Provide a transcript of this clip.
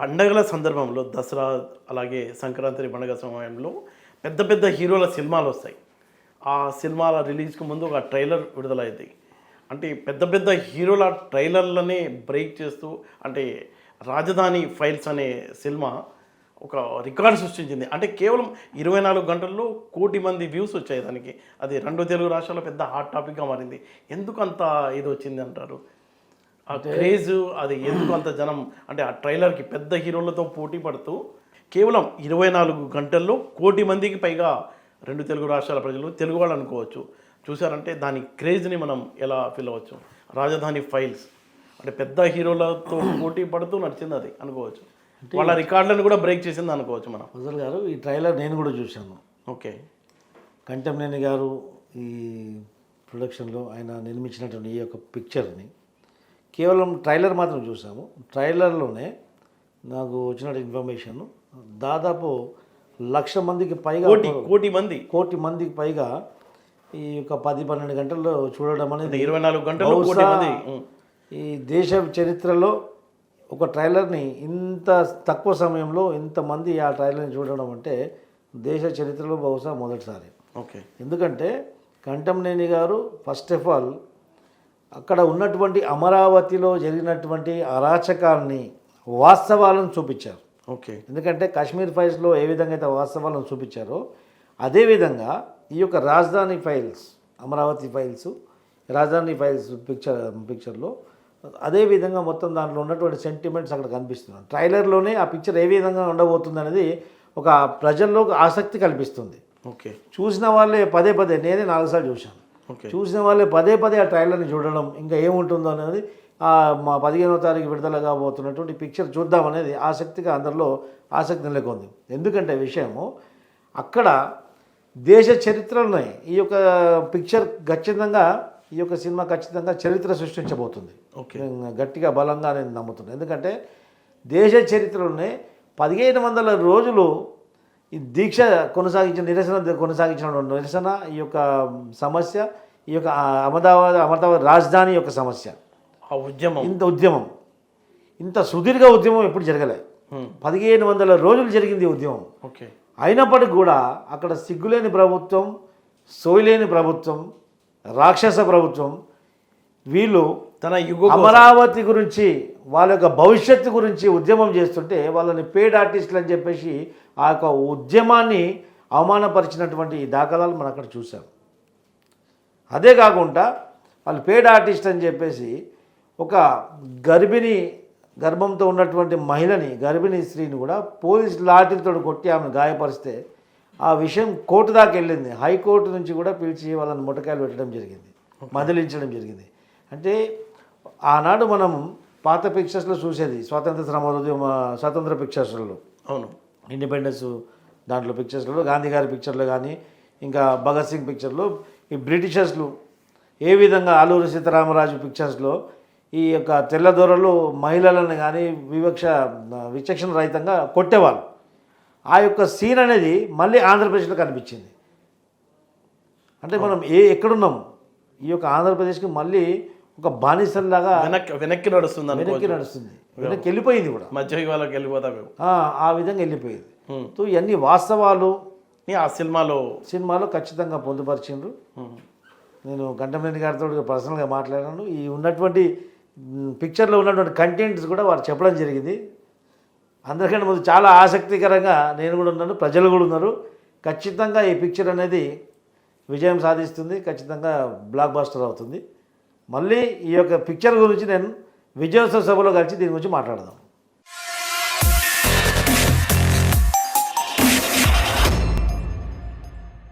పండగల సందర్భంలో దసరా అలాగే సంక్రాంతి పండగ సమయంలో పెద్ద పెద్ద హీరోల సినిమాలు వస్తాయి. ఆ సినిమాల రిలీజ్కి ముందు ఒక ట్రైలర్ విడుదలైంది అంటే పెద్ద పెద్ద హీరోల ట్రైలర్లనే బ్రేక్ చేస్తూ అంటే రాజధాని ఫైల్స్ అనే సినిమా ఒక రికార్డు సృష్టించింది. అంటే కేవలం ఇరవై నాలుగు గంటల్లో కోటి మంది వ్యూస్ వచ్చాయి దానికి. అది రెండు తెలుగు రాష్ట్రాల్లో పెద్ద హాట్ టాపిక్గా మారింది. ఎందుకు అంత ఇది వచ్చింది అంటారు? ఆ క్రేజ్ అది ఎందుకు అంత జనం? అంటే ఆ ట్రైలర్కి పెద్ద హీరోలతో పోటీ పడుతూ కేవలం ఇరవై నాలుగు గంటల్లో కోటి మందికి పైగా రెండు తెలుగు రాష్ట్రాల ప్రజలు తెలుగు వాళ్ళు అనుకోవచ్చు. చూసారంటే దాని క్రేజ్ని మనం ఎలా ఫీల్ అవ్వచ్చు? రాజధాని ఫైల్స్. అంటే పెద్ద హీరోలతో పోటీ పడుతూ నడిచింది అది అనుకోవచ్చు. వాళ్ళ రికార్డులను కూడా బ్రేక్ చేసింది అనుకోవచ్చు మనం. ఫజల్ గారు ఈ ట్రైలర్ నేను కూడా చూశాను. ఓకే. కంటెంనేని గారు ఈ ప్రొడక్షన్లో ఆయన నిర్మించినటువంటి ఈ యొక్క పిక్చర్ని కేవలం ట్రైలర్ మాత్రం చూసాము ట్రైలర్లోనే నాకు వచ్చిన ఇన్ఫర్మేషన్ దాదాపు లక్ష మందికి పైగా కోటి కోటి మంది. కోటి మందికి పైగా ఈ యొక్క పది పన్నెండు గంటల్లో చూడడం అనేది ఇరవై నాలుగు కోటి మంది. ఉం. ఈ దేశ చరిత్రలో ఒక ట్రైలర్ని ఇంత తక్కువ సమయంలో ఇంతమంది ఆ ట్రైలర్ని చూడడం అంటే దేశ చరిత్రలో బహుశా మొదటిసారి. ఓకే. ఎందుకంటే కంటంనేని గారు ఫస్ట్ ఆఫ్ ఆల్ అక్కడ ఉన్నటువంటి అమరావతిలో జరిగినటువంటి అరాచకాల్ని వాస్తవాలను చూపించారు. ఓకే. ఎందుకంటే కాశ్మీర్ ఫైల్స్లో ఏ విధంగా అయితే వాస్తవాలను చూపించారో అదేవిధంగా ఈ యొక్క రాజధాని ఫైల్స్ అమరావతి ఫైల్స్ రాజధాని ఫైల్స్ పిక్చర్ పిక్చర్లో అదేవిధంగా మొత్తం దాంట్లో ఉన్నటువంటి సెంటిమెంట్స్ అక్కడ కనిపిస్తున్నాయి. ట్రైలర్లోనే ఆ పిక్చర్ ఏ విధంగా ఉండబోతుంది అనేది ఒక ప్రజల్లో ఆసక్తి కల్పిస్తుంది. ఓకే. చూసిన వాళ్ళే పదే పదే నేనే నాలుగు సార్లు చూశాను. చూసిన వాళ్ళే పదే పదే ఆ ట్రైలర్ని చూడడం ఇంకా ఏముంటుందో అనేది ఆ మా పదిహేనవ తారీఖు విడుదల కాబోతున్నటువంటి పిక్చర్ చూద్దాం అనేది ఆసక్తిగా అందరిలో ఆసక్తి నెలకొంది. ఎందుకంటే విషయము అక్కడ దేశ చరిత్రలోనే ఈ యొక్క పిక్చర్ ఖచ్చితంగా ఈ యొక్క సినిమా ఖచ్చితంగా చరిత్ర సృష్టించబోతుంది. గట్టిగా బలంగా నేను నమ్ముతున్నాను ఎందుకంటే దేశ చరిత్రలోనే పదిహేను వందల రోజులు ఈ దీక్ష కొనసాగించిన నిరసన కొనసాగించిన నిరసన ఈ యొక్క సమస్య ఈ యొక్క అహ్మదాబాద్ అహ్మదాబాద్ రాజధాని యొక్క సమస్య. ఆ ఉద్యమం. ఇంత ఉద్యమం. ఇంత సుదీర్ఘ ఉద్యమం ఎప్పుడు జరగలే. పదిహేను వందల రోజులు జరిగింది ఈ ఉద్యమం. ఓకే. అయినప్పటికీ కూడా అక్కడ సిగ్గులేని ప్రభుత్వం సోయలేని ప్రభుత్వం రాక్షస ప్రభుత్వం వీళ్ళు తన యుగ అమరావతి గురించి వాళ్ళ యొక్క భవిష్యత్తు గురించి ఉద్యమం చేస్తుంటే వాళ్ళని పేడ్ ఆర్టిస్టులు అని చెప్పేసి ఆ యొక్క ఉద్యమాన్ని అవమానపరిచినటువంటి ఈ దాఖలాలు మనం అక్కడ చూసాం అదే కాకుండా వాళ్ళు పేడ్ ఆర్టిస్ట్ అని చెప్పేసి ఒక గర్భిణి గర్భంతో ఉన్నటువంటి మహిళని గర్భిణీ స్త్రీని కూడా పోలీస్ లాఠీలతో కొట్టి ఆమెను గాయపరిస్తే ఆ విషయం కోర్టు దాకా వెళ్ళింది. హైకోర్టు నుంచి కూడా పిలిచి వాళ్ళని ముట్టకాయలు పెట్టడం జరిగింది మదిలించడం జరిగింది. అంటే ఆనాడు మనం పాత పిక్చర్స్లో చూసేది. స్వాతంత్ర సమరోద్యమ స్వాతంత్ర పిక్చర్స్లలో అవును. ఇండిపెండెన్స్ దాంట్లో పిక్చర్స్లో గాంధీ గారి పిక్చర్లో కానీ ఇంకా భగత్ సింగ్ పిక్చర్లో ఈ బ్రిటిషర్స్లు ఏ విధంగా ఆలూరి సీతారామరాజు పిక్చర్స్లో ఈ యొక్క తెల్లదొరలు మహిళలను కానీ వివక్ష విచక్షణ రహితంగా కొట్టేవాళ్ళు. ఆ యొక్క సీన్ అనేది మళ్ళీ ఆంధ్రప్రదేశ్లో కనిపించింది. అంటే మనం ఏ ఎక్కడున్నాం ఈ యొక్క ఆంధ్రప్రదేశ్కి మళ్ళీ ఒక బానిసల్లాగా వెనక్కి వెనక్కి నడుస్తుంది వెనక్కి నడుస్తుంది. వెనక్కి వెళ్ళిపోయింది కూడా. మధ్య యుగాలకు వెళ్ళిపోతాం మేము. ఆ, విధంగా వెళ్ళిపోయింది. సో ఇవన్నీ వాస్తవాలు. ఆ సినిమాలో సినిమాలో ఖచ్చితంగా పొందుపరిచిండ్రు. నేను గంటమనేని గారితో పర్సనల్గా మాట్లాడాను. ఈ ఉన్నటువంటి పిక్చర్లో ఉన్నటువంటి కంటెంట్స్ కూడా వారు చెప్పడం జరిగింది. అందరికంటే ముందు చాలా ఆసక్తికరంగా నేను కూడా ఉన్నాను ప్రజలు కూడా ఉన్నారు. ఖచ్చితంగా ఈ పిక్చర్ అనేది విజయం సాధిస్తుంది ఖచ్చితంగా బ్లాక్ బాస్టర్ అవుతుంది. మళ్ళీ ఈ యొక్క పిక్చర్ గురించి నేను విజయోత్సవ సభలో కలిసి దీని గురించి మాట్లాడదాం.